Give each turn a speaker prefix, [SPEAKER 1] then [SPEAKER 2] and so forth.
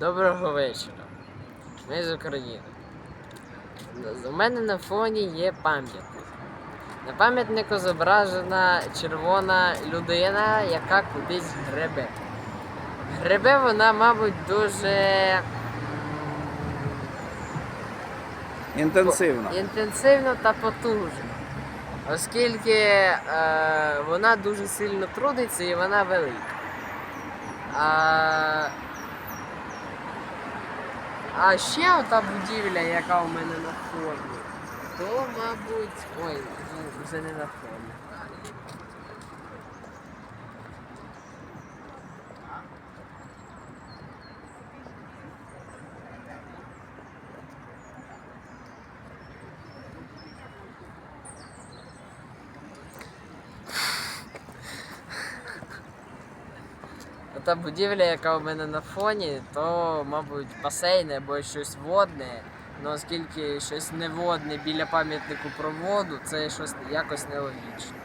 [SPEAKER 1] Доброго вечора. Ми з України. У мене на фоні є пам'ятник. На пам'ятнику зображена червона людина, яка кудись гребе. Гребе вона, мабуть, дуже
[SPEAKER 2] Інтенсивно.
[SPEAKER 1] інтенсивно та потужно. Оскільки е, вона дуже сильно трудиться і вона велика. А, а ще ота будівля, яка у мене на фоні, то, мабуть. Ой, вже- вже не на фоні. Ота будівля, яка у мене на фоні, то, мабуть, басейн або щось водне. Ну, оскільки щось неводне біля пам'ятнику про воду, це щось якось нелогічно.